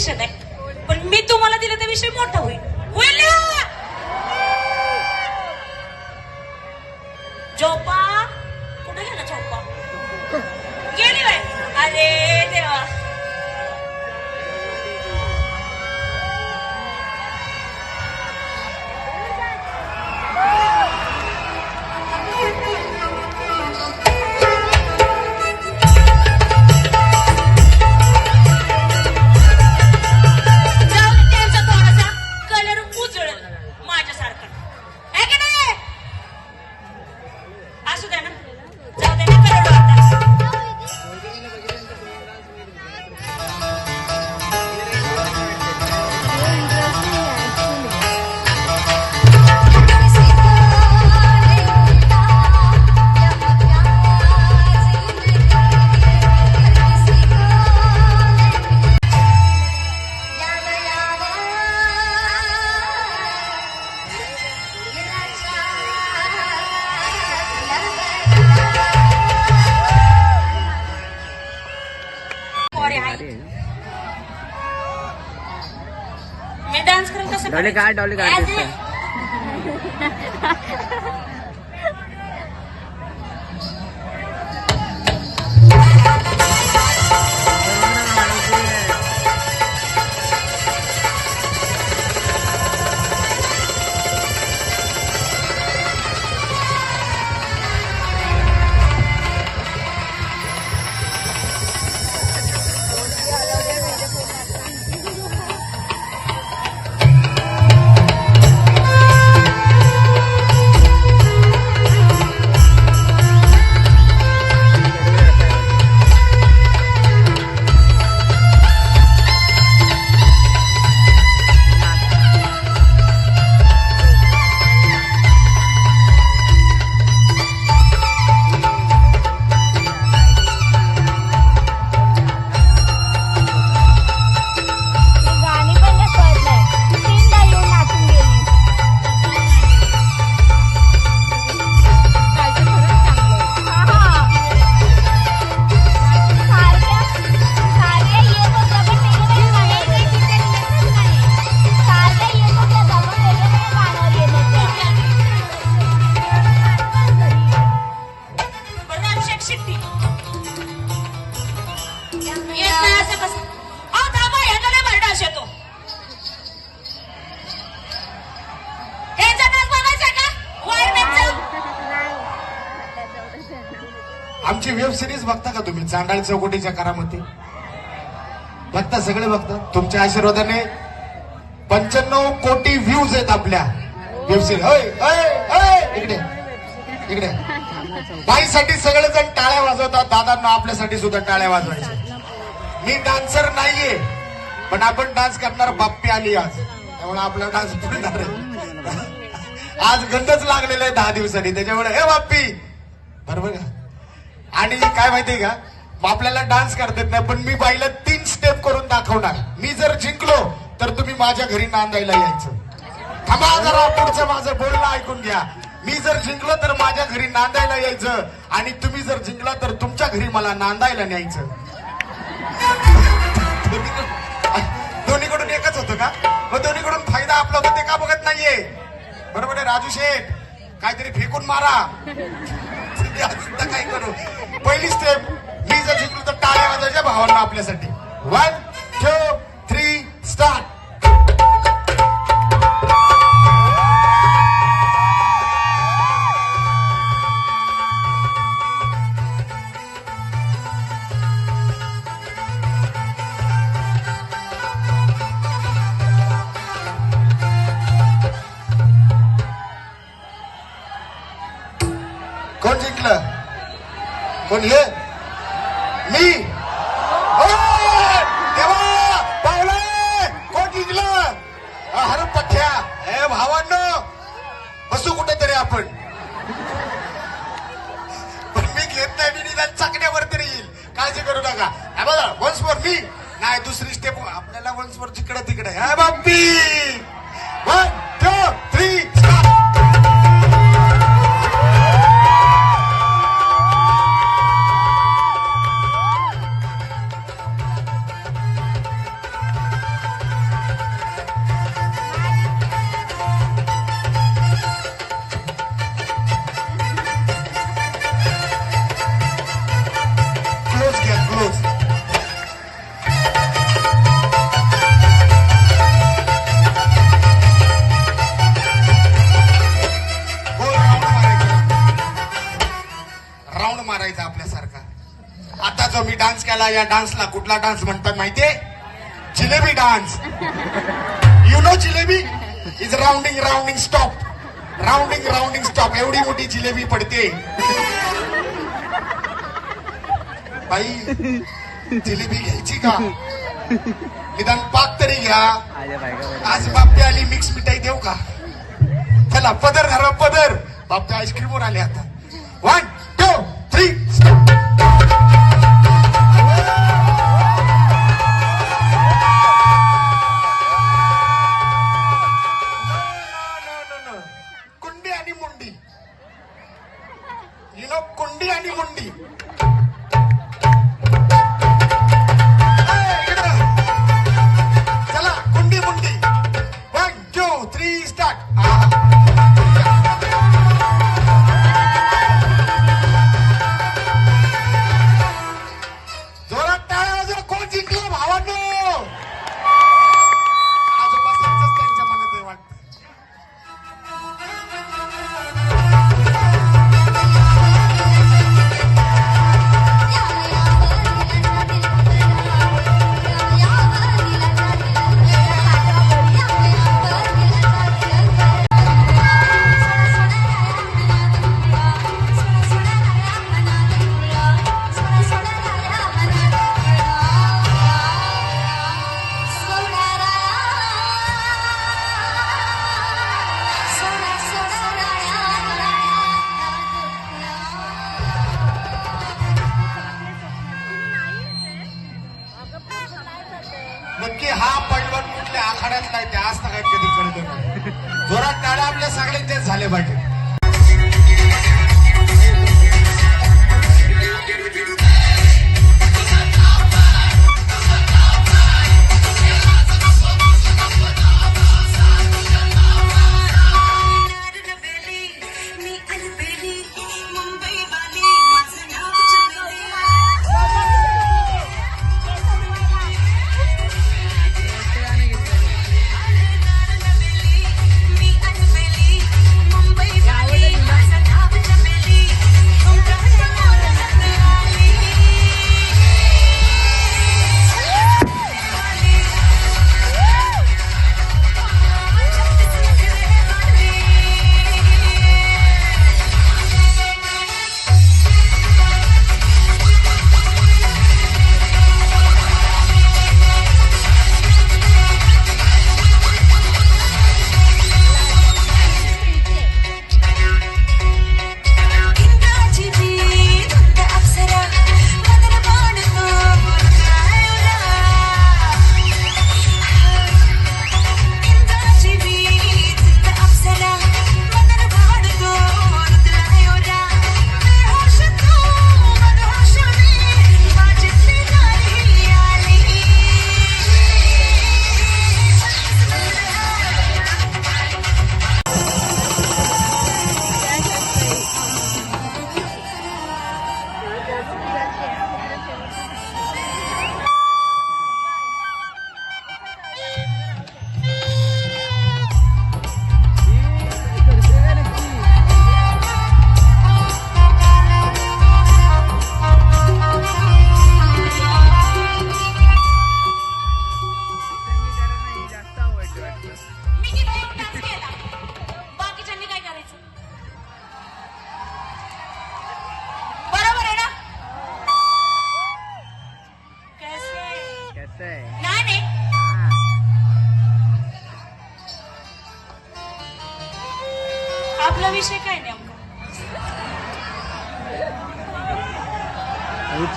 विषय नाही. पण मी तुम्हाला दिला तर विषय मोठा होईल. होईल मी डान्स करेल कसं डॉली काढ डॉली काढ As दिसतंय. a- चांडाळ चौकटीच्या करामती. बघता सगळे बघता. तुमच्या आशीर्वादाने पंच्याण्णव कोटी व्ह्यूज आहेत आपल्या. वेबसिरीज होय अय इकडे. इकडे. बाईसाठी सगळेजण टाळ्या वाजवतात. दादांना आपल्यासाठी सुद्धा टाळ्या वाजवायच्या. मी डान्सर नाहीये पण आपण डान्स करणार बाप्पी आली आज. त्यामुळे आपला डान्स पुढे आज गंधच लागलेला आहे दहा दिवसांनी. त्याच्यामुळे हे बाप्पी! बरोबर का? आणि काय माहितीये का? मग आपल्याला डान्स करता येत नाही पण मी बाईला तीन स्टेप करून दाखवणार. मी जर जिंकलो तर तुम्ही माझ्या घरी नांदायला यायचं. थांबा जरा पुढचं माझं बोलणं ऐकून घ्या. मी जर जिंकलो तर माझ्या घरी नांदायला यायचं. आणि तुम्ही जर जिंकला तर तुमच्या घरी मला नांदायला न्यायचं. दोन्हीकडून एकच होतं का? मग दोन्हीकडून फायदा आपला होता ते का बघत नाहीये? बरोबर आहे राजू शेठ? काहीतरी फेकून मारा. काही काय करू? पहिली स्टेप मी जर जिंकलो तर टाळ्या वाजायच्या भावांना आपल्यासाठी. वन टू थ्री स्टार्ट कोण जिंकलं? कोण हे? मी? ओ, देवा कोण जिंकलं? हर पठ्या हे भावांनो बसू कुठेतरी आपण. पण मी घेत नाही मी निदान चाकण्यावर तरी येईल काळजी करू नका. हे बघा वन्स मी. नाही दुसरी स्टेप आपल्याला वन्स वर तिकडे तिकडे. हे बाप्पी वन टू थ्री या डान्सला कुठला डान्स म्हणतात माहितीये? Jalebi dance you know jalebi? Is rounding rounding stop rounding rounding stop एवढी मोठी जिलेबी पडते. बाई जिलेबी घ्यायची का? निदान पाक तरी घ्या. आज बाप्पी आली मिक्स मिठाई देऊ का? चला पदर धरा पदर. बाप्पी आईस्क्रीमवर आले आता. वन टू थ्री कुंडी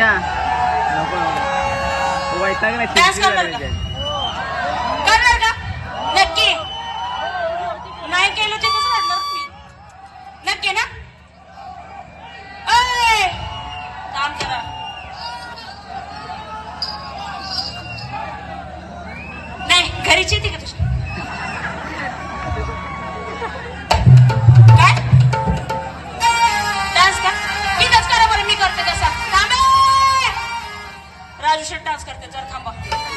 उच्चा वैताग नाही करणार नक्की. नाही केलं ते कसं वाटणार तुम्ही. नक्की ना? काम करा नाही घरीच येते का तुझ्या? राजू शेट डान्स करते जर थांबा.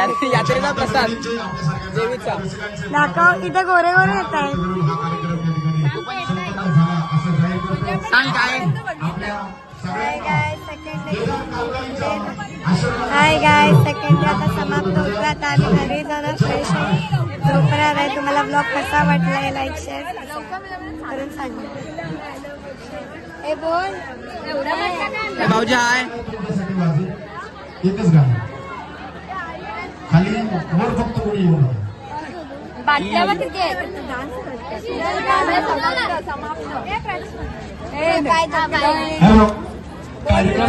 या- यात्रेचा प्रसाद. देवीचा. दाखव इथे गोरे गोरे येत आहे. सांग काय? Hi guy second hi guy second day आता समाप्त होतो आता आम्ही घरी जाणार फ्रेश झोपणार आहे. तुम्हाला ब्लॉग कसा वाटलाय लाईक शेअर करून सांगा. ए बोल. भाऊजी हाय एकच गाणं. खाली वर फक्त कोणी येऊ नका हॅलो कार्यक्रम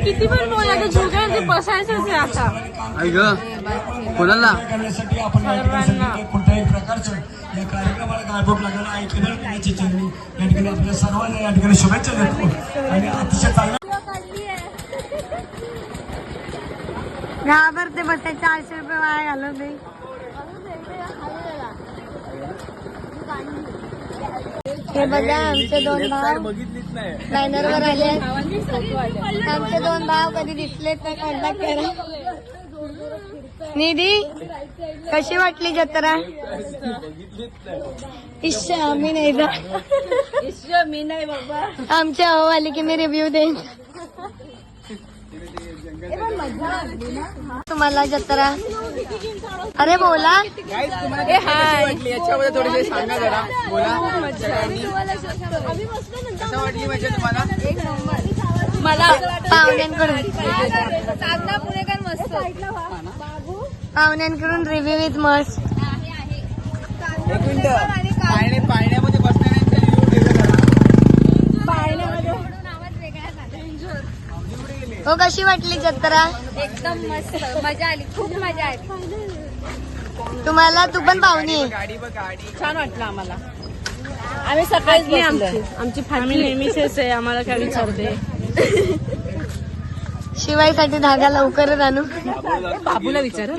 किती पण बोला तर बसायचंच आहे आता कोणाला करण्यासाठी आपण या ठिकाणी सांगितलं कुठल्याही प्रकारचं या कार्यक्रमाला गायब लागणार ऐकणार देण्याची चरणी या ठिकाणी आपल्या सर्वांना या ठिकाणी शुभेच्छा देतो आणि अतिशय चांगल्या घाबरते बसाय चारशे रुपये वाया घालवते हे बघा आमचे दोन भाव नाही. बॅनरवर आले. आमचे दोन भाव कधी दिसले तर कॉन्टॅक्ट करा. निधी कशी वाटली जत्रा? इश्श आम्ही नाही जा मी नाही बाबा. आमची अहो आली की मी रिव्ह्यू देईन. तुम्हाला जत्रा. अरे बोला. याच्याबद्दल थोडेसे सांगा जरा. बोला. कसं वाटली म्हणजे तुम्हाला? मला पाहुण्यांकडून. पाहुण्यांकडून रिव्ह्यू विथ मस्त. एक मिनिट. पाळणे पाळण्यामध्ये हो कशी वाटली जत्रा? एकदम मस्त. मजा आली. खूप मजा आली. तुम्हाला तू पण पाहुणी छान वाटलं आम्हाला. आम्ही सकाळीच आमची. आमची आम्ही नेहमीच आहे. आम्हाला काय विचारते? शिवायसाठी धागा लवकरच आणू. बाबूला विचार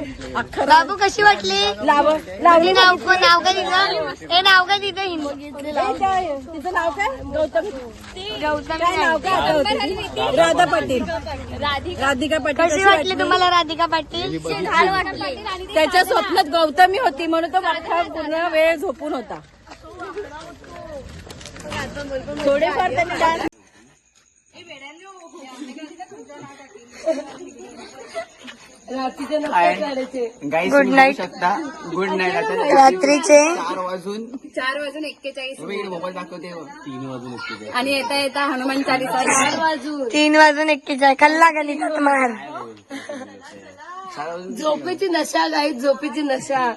बाबू कशी वाटली? लाव लावली नाव कोण? नाव का तिचं? हे नाव का हिंदी. तिचं नाव काय? गौतम. गौतम काय नाव काय? राधा पाटील. राधिका पाटील कशी वाटली तुम्हाला राधिका पाटील? छान वाटली. त्याच्या स्वप्नात गौतमी होती म्हणून तो पूर्ण वेळ झोपून होता. थोडेफार त्यांनी डान्स गाईस night. शकता. गुड नाईट आता रात्रीचे. चार वाजून. चार वाजून एक्केचाळीस मोबाईल दाखवते. तीन वाजून एकटीचे. आणि येता येता हनुमान चालीसा. चार वाजून. तीन वाजून एक्केचाळीस. खाल्ला गेली मार. झोपेची नशा गाई झोपेची नशा.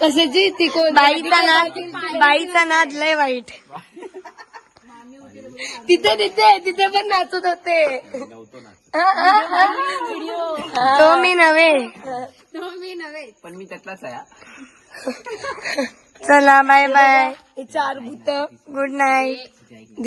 कशाची? ती कोण? बाईचा नाद बाईचा नाद लय वाईट. तिथे तिथे. तिथे पण नाचत होते. तो मी नव्हे. मी नव्हे. पण मी त्यातलाच आहे. चला बाय बाय चार भूत. Good night